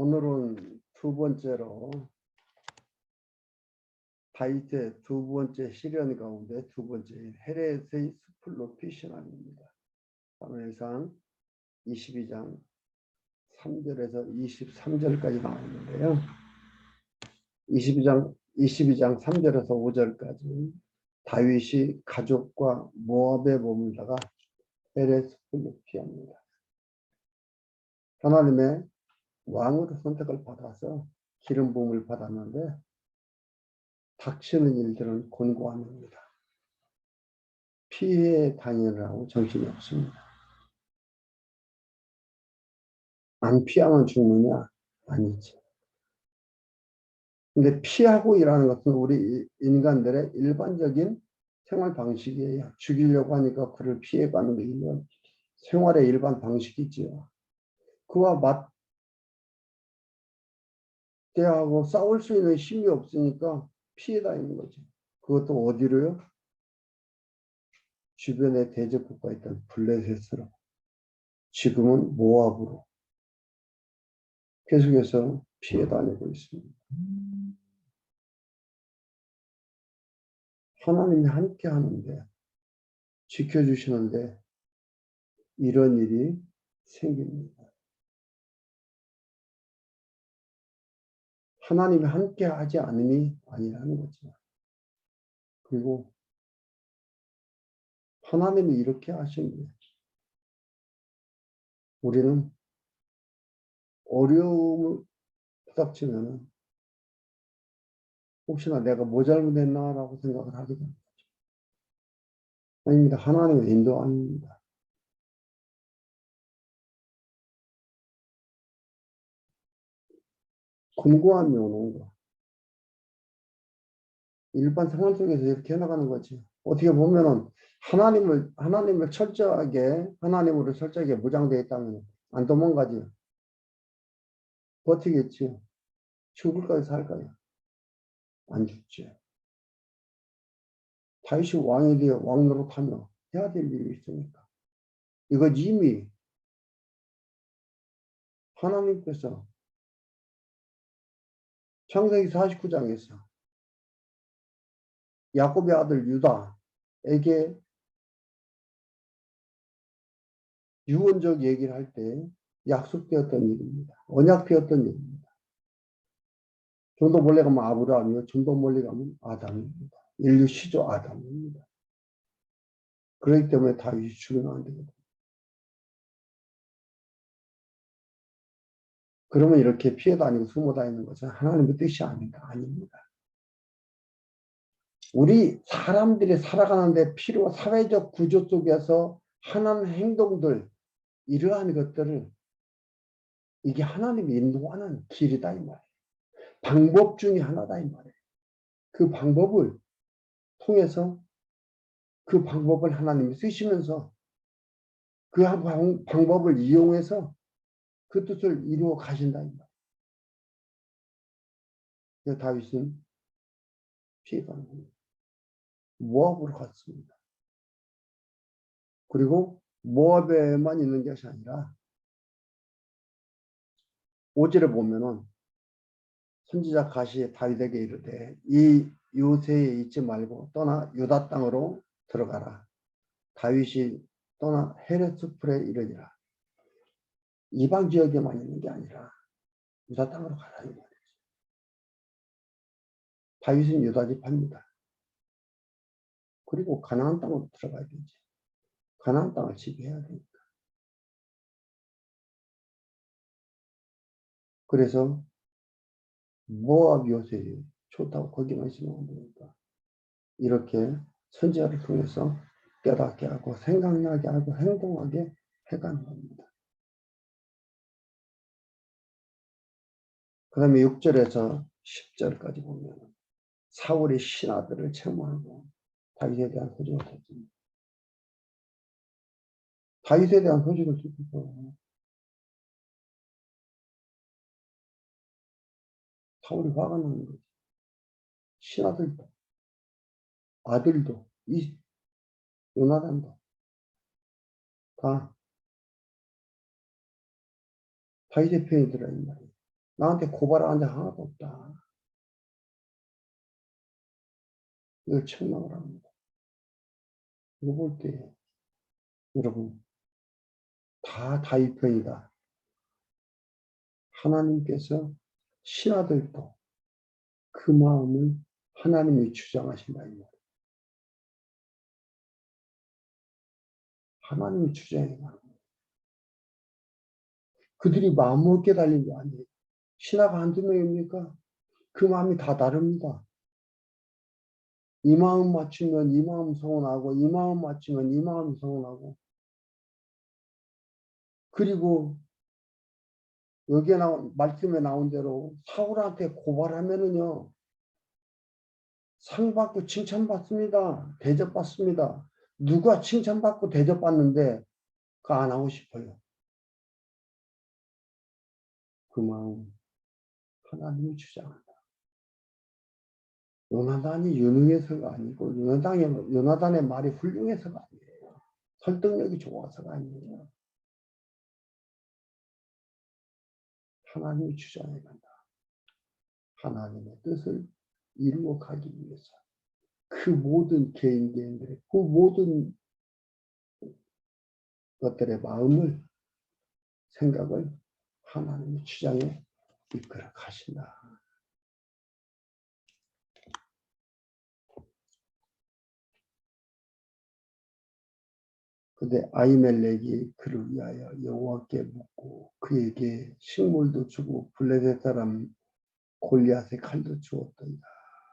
오늘은 두 번째로 다이제 두 번째 시련 가운데 두 번째 헤레스의 숲을 신앙입니다. 사무엘상 22장 3절에서 23절까지 나오는데요. 22장 22장 3절에서 5절까지 다윗이 가족과 모압에 머물다가 헤레스를 높이 합니다. 하나님의 왕으로 선택을 받아서 기름 부음을 받았는데 닥치는 일들은 곤고합니다. 피해 다니느라고 정신이 없습니다. 안 피하면 죽느냐? 아니지. 근데 피하고 일하는 것은 우리 인간들의 일반적인 생활 방식이에요. 죽이려고 하니까 그를 피해가는 게 이건 생활의 일반 방식이지요. 그와 맞 대하고 싸울 수 있는 힘이 없으니까 피해 다니는 거죠. 그것도 어디로요? 주변에 대적 국가 있던 블레셋으로 지금은 모압으로 계속해서 피해 다니고 있습니다. 하나님이 함께 하는데 지켜주시는데 이런 일이 생깁니다. 하나님이 함께 하지 않으니 아니라는 거죠. 그리고 하나님이 이렇게 하십니다. 우리는 어려움을 부닥치면 혹시나 내가 뭐 잘못했나라고 생각을 하게 됩니다. 아닙니다. 하나님의 인도아닙니다. 궁금함이 오는 거. 일반 생활 속에서 이렇게 해나가는 거지. 어떻게 보면은 하나님을 하나님을 철저하게 하나님으로 철저하게 무장되어 있다면 안 도망가지. 버티겠지. 죽을까요, 살까요? 안 죽지. 다윗이 왕이 되어 왕 노릇하며 해야 될 일이 있으니까. 이거 이미 하나님께서 창세기 49장에서 야곱의 아들 유다에게 유언적 얘기를 할 때 약속되었던 일입니다. 언약되었던 일입니다. 좀 더 멀리 가면 아브라함이요. 좀 더 멀리 가면 아담입니다. 인류 시조 아담입니다. 그렇기 때문에 다윗이 죽으면 안 되거든 그러면 이렇게 피해 다니고 숨어 다니는 것은 하나님의 뜻이 아닌가? 아닙니다. 우리 사람들이 살아가는데 필요 사회적 구조 속에서 하는 행동들 이러한 것들을 이게 하나님이 인도하는 길이다 이 말이에요. 방법 중에 하나다 이 말이에요. 그 방법을 통해서 그 방법을 하나님이 쓰시면서 그 방법을 이용해서 그 뜻을 이루어 가신다 이 말이에요. 다윗은 피해가는 겁니다. 모압으로 갔습니다. 그리고 모압에만 있는 것이 아니라 오절에 보면은 선지자 가시 다윗에게 이르되 이 요새에 있지 말고 떠나 유다 땅으로 들어가라. 다윗이 떠나 헤레스풀에 이르니라. 이방 지역에만 있는 게 아니라 유다 땅으로 가라 이 말이죠. 다윗은 유다 집합니다. 그리고 가나안 땅으로 들어가야 되지. 가나안 땅을 지배해야 되니까. 그래서 모압 요새 좋다고 거기만 있으면 안 되니까 이렇게 선지자를 통해서 깨닫게 하고 생각나게 하고 행동하게 해가는 겁니다. 그 다음에 6절에서 10절까지 보면 사울이 신하들을 체험하고 다윗에 대한 소식을 듣습니다. 다윗에 대한 소식을 듣고 사울이 화가 나는 거지. 신하들도, 아들도, 이, 요나단도 다 다윗의 편이 들어 이 말이에요. 나한테 고발한 적 하나도 없다. 이걸 책망을 합니다. 이거 볼 때, 여러분, 다 다윗편이다. 하나님께서 신하들도 그 마음을 하나님이 주장하신다. 이 말. 하나님이 주장해가 그들이 마음 먹게 달린 게 아니에요. 신하가 한두 명입니까? 그 마음이 다 다릅니다. 이 마음 맞추면 이 마음 서운하고 이 마음 맞추면 이 마음 서운하고 그리고 여기에 나온 말씀에 나온 대로 사울한테 고발하면은요 상 받고 칭찬받습니다. 대접받습니다. 누가 칭찬받고 대접받는데 그 안 하고 싶어요. 그 마음 하나님이 주장한다. 요나단이 유능해서가 아니고 요나단의, 요나단의 말이 훌륭해서가 아니에요. 설득력이 좋아서가 아니에요. 하나님이 주장해 간다. 하나님의 뜻을 이루어 가기 위해서 그 모든 개인 개인들의 그 모든 것들의 마음을 생각을 하나님의 주장에 이끌어 가신다. 근데 아이멜렉이 그를 위하여 여호와께 묻고 그에게 식물도 주고 블레셋 사람 골리앗의 칼도 주었더이다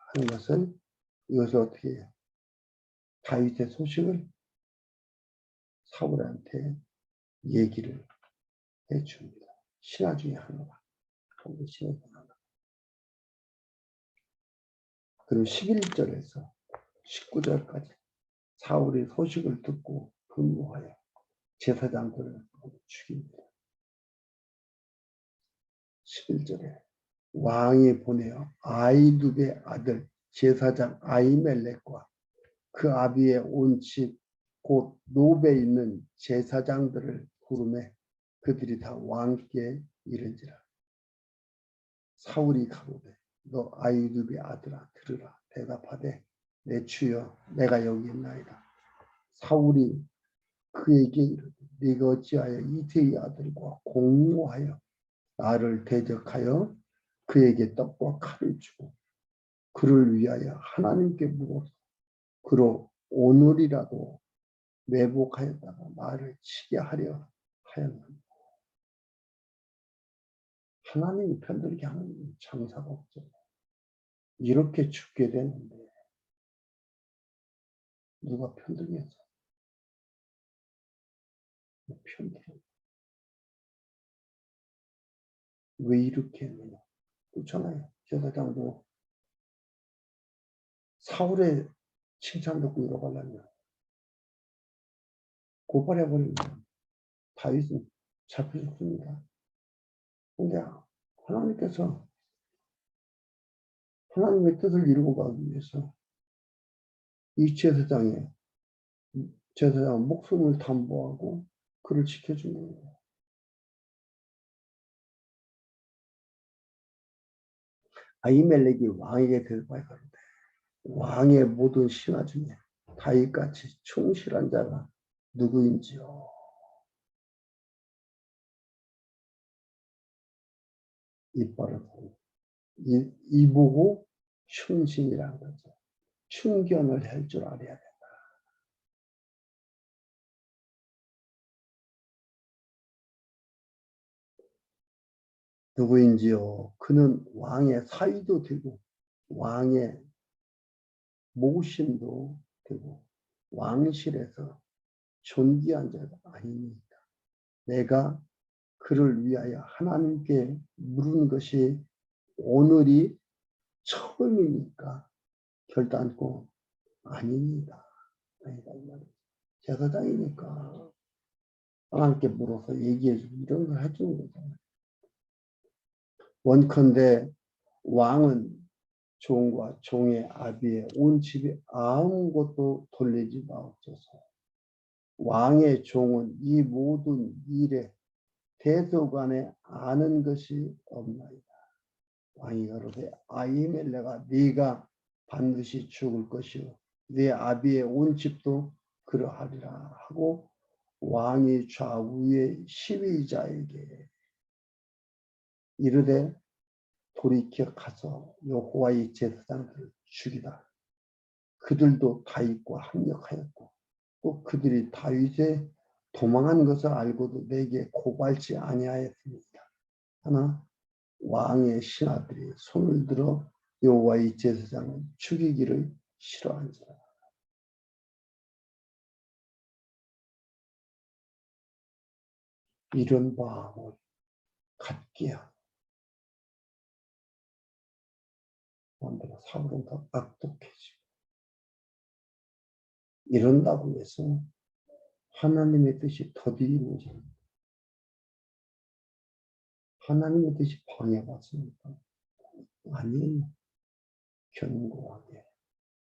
하는 것은 이것을 어떻게 해요? 다윗의 소식을 사울한테 얘기를 해줍니다. 신화 중에 하나가. 그리고 11절에서 19절까지 사울의 소식을 듣고 분노하여 제사장들을 죽입니다. 11절에 왕이 보내어 아이두의 아들 제사장 아이멜렉과 그 아비의 온집 곧 노베 있는 제사장들을 부르매 그들이 다 왕께 이른지라 사울이 가로되 너 아이두의 아들아 들으라. 대답하되 내 주여 내가 여기 있나이다. 사울이 그에게 이르되 네가 어찌하여 이태의 아들과 공모하여 나를 대적하여 그에게 떡과 칼을 주고 그를 위하여 하나님께 물어서 그로 오늘이라도 매복하였다가 나를 치게 하려 하였나니 하나님이 편들게 하는 장사가 없죠. 이렇게 죽게 되는데 누가 편들겠어? 편들. 왜 이렇게 했느냐? 그렇잖아요. 제사장도 사울의 칭찬 듣고 이러가려면 고발해버리면 다윗은 잡혀 죽습니다. 근데 하나님께서 하나님의 뜻을 이루고 가기 위해서 이 제사장의 제사장 목숨을 담보하고 그를 지켜주는 거예요. 아이멜렉이 왕에게 가로되 왕의 모든 신하 중에 다윗같이 충실한 자가 누구인지요. 이빨을 보고 이, 이 보고 충신이라는 거죠. 충견을 할 줄 알아야 된다. 누구인지요? 그는 왕의 사위도 되고 왕의 모심도 되고 왕실에서 존귀한 자가 아닙니다. 내가 그를 위하여 하나님께 물은 것이 오늘이 처음이니까 결단코 아닙니다. 아니다 제사장이니까 하나님께 물어서 얘기해주고 이런 걸 해주는 거잖아요. 원컨대 왕은 종과 종의 아비의 온 집에 아무것도 돌리지 마옵소서. 왕의 종은 이 모든 일에 대소간에 아는 것이 없나이다. 왕이 가로되 아이멜레가 네가 반드시 죽을 것이요 네 아비의 온 집도 그러하리라 하고 왕이 좌우의 시위자에게 이르되 돌이켜 가서 여호와의 제사장들을 죽이다. 그들도 다윗과 합력하였고 또 그들이 다윗의 도망한 것을 알고도 내게 고발치 아니하였습니다. 하나 왕의 신하들이 손을 들어 여호와의 제사장을 죽이기를 싫어한지라. 이런 마음을 갖게 한 반대로 사울은 더 악독해지고 이런다고 해서 하나님의 뜻이 더디 이루어집니다. 하나님의 뜻이 방해받습니까? 아니에요. 견고하게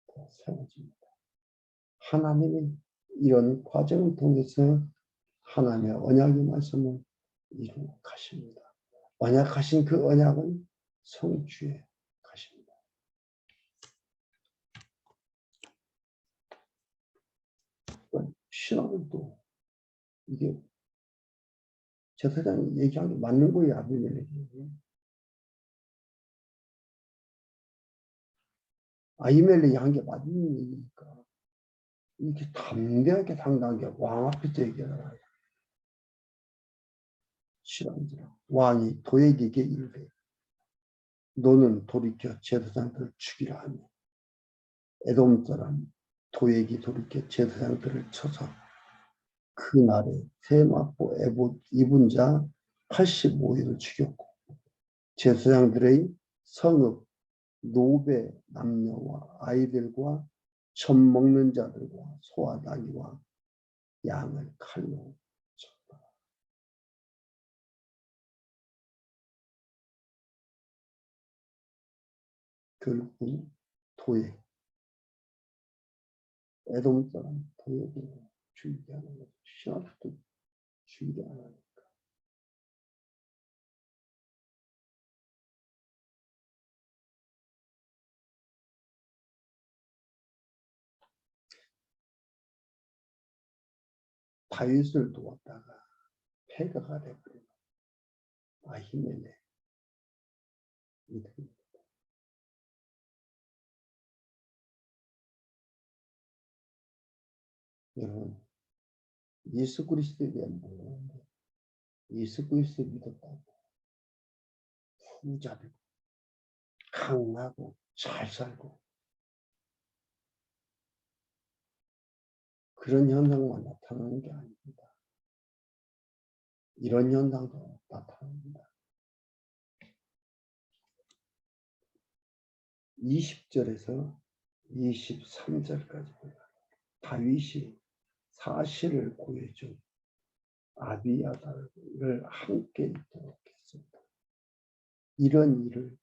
더 세워집니다. 하나님이 이런 과정을 통해서 하나님의 언약의 말씀을 이루어 가십니다. 언약하신 그 언약은 성취에 가십니다. 신앙도 이게 제사장이 얘기한 게 맞는 거예요, 아비멜렉이. 아이멜렉이 한 게 맞는 얘기니까. 이렇게 담대하게 당당하게 왕 앞에서 얘기하라. 실한지라 왕이 도에게 이르되 너는 돌이켜 제사장들을 죽이라 하니 에돔 사람 도에게 돌이켜 제사장들을 쳐서 그날에 세마포 에봇 입은 자 85인을 죽였고 제사장들의 성읍 노베 남녀와 아이들과 젖 먹는 자들과 소와 나귀와 양을 칼로 쳤다. 결국은 도에 에돔 사람 도에게 죽이게 하는 거죠. 신학도 죽이게 하는 다윗을 도왔다가 폐가가 되버린 아히멜레 이들입니다. 여러분 예수 그리스도에 대한 모르는데 예수 그리스도 믿었다고 후자되고 강하고 잘 살고 그런 현상만 나타나는 게 아닙니다. 이런 현상도 나타납니다. 20절에서 23절까지 다윗이 사실을 구해준 아비아달을 함께 있도록 했습니다. 이런 일을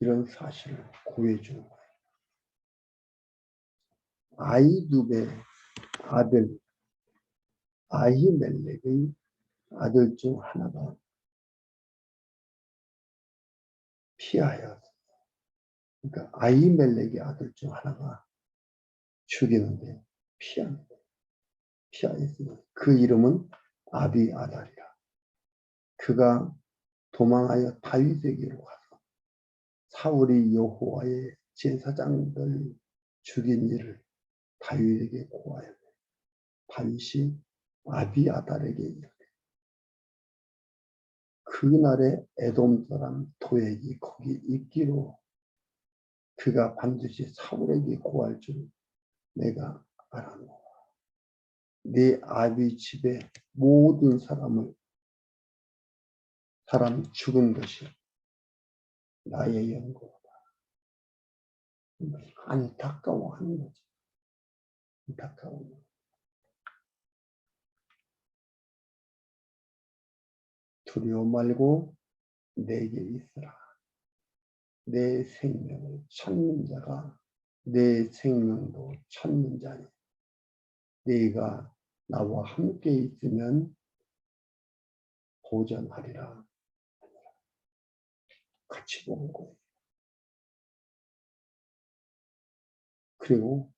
이런 사실을 구해주는 거예요. 아이두베 아들 아히멜렉의 아들 중 하나가 피하였 그러니까 아히멜렉의 아들 중 하나가 죽이는데 피합니다. 피하였습니다. 그 이름은 아비아달이라. 그가 도망하여 다윗에게로 가서 사울이 여호와의 제사장들 죽인 일을 다윗에게 고하여 다윗이 아비아달에게 이르되 그날에 에돔 사람 도액이 거기 있기로 그가 반드시 사울에게 고할 줄 내가 알아노라. 네 아비 집의 모든 사람을 사람 죽은 것이 나의 연고다. 안타까워하는 거지. 안타까워. 두려워 말고 내게 있으라. 내 생명을 찾는 자가 내 생명도 찾는 자니. 네가 나와 함께 있으면 보전하리라. 같이 보는 거예요. 그리고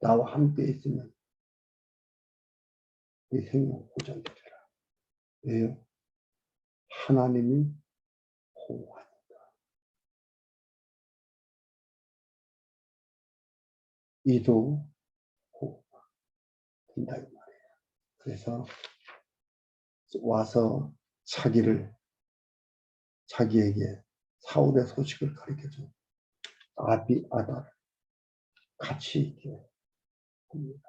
나와 함께 있으면 이 생명 보장되리라. 왜요? 하나님이 보호 이도 보호가 된다 이 말이에요. 그래서 와서 자기를 자기에게 사울의 소식을 가르쳐준 아비 아다를 같이 있게 합니다.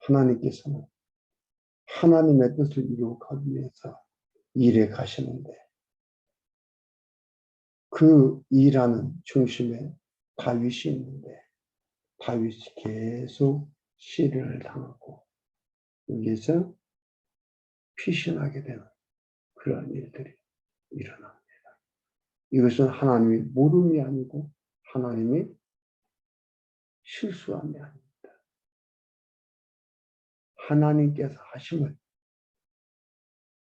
하나님께서는 하나님의 뜻을 이루기 위해서 일에 가시는데 그 일하는 중심에 다윗이 있는데 다윗이 계속 시련을 당하고 여기서 피신하게 되는 그러한 일들이 일어납니다. 이것은 하나님이 모름이 아니고 하나님이 실수함이 아닙니다. 하나님께서 하심을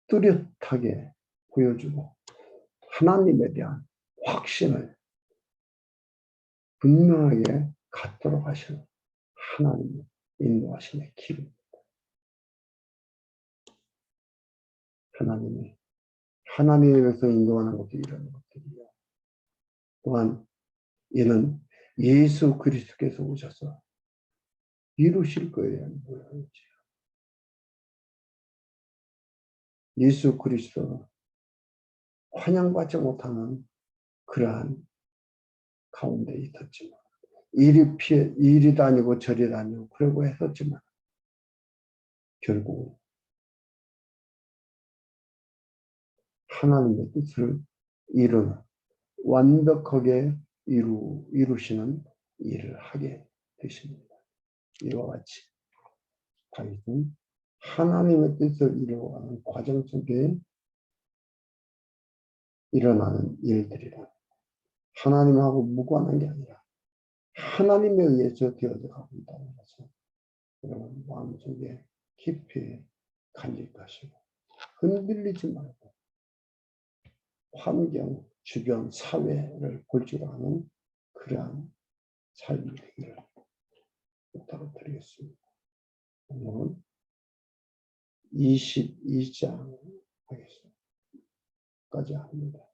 뚜렷하게 보여주고 하나님에 대한 확신을 분명하게 갖도록 하시는 하나님의 인도하심의 길입니다. 하나님이 하나님의 백성 인도하는 것들이 이런 것들이요. 또한 이는 예수 그리스도께서 오셔서 이루실 거예요. 모양이지. 예수 그리스도 환영받지 못하는 그러한 가운데 있었지만 이리 피해 이리 다니고 저리 다니고 그러고 했었지만 결국 하나님의 뜻을 이루는 완벽하게 이루 이루시는 일을 하게 되십니다. 이와 같이 다윗은 하나님의 뜻을 이루어가는 과정 속에 일어나는 일들이라 하나님하고 무관한 게 아니라 하나님에 의해서 되어져 가고 있다는 것을 여러분 마음속에 깊이 간직하시고 흔들리지 말고 환경, 주변, 사회를 볼 줄 아는 그러한 삶이 되기를 부탁을 드리겠습니다. 오늘은 22장 하겠습니다. 까지 합니다.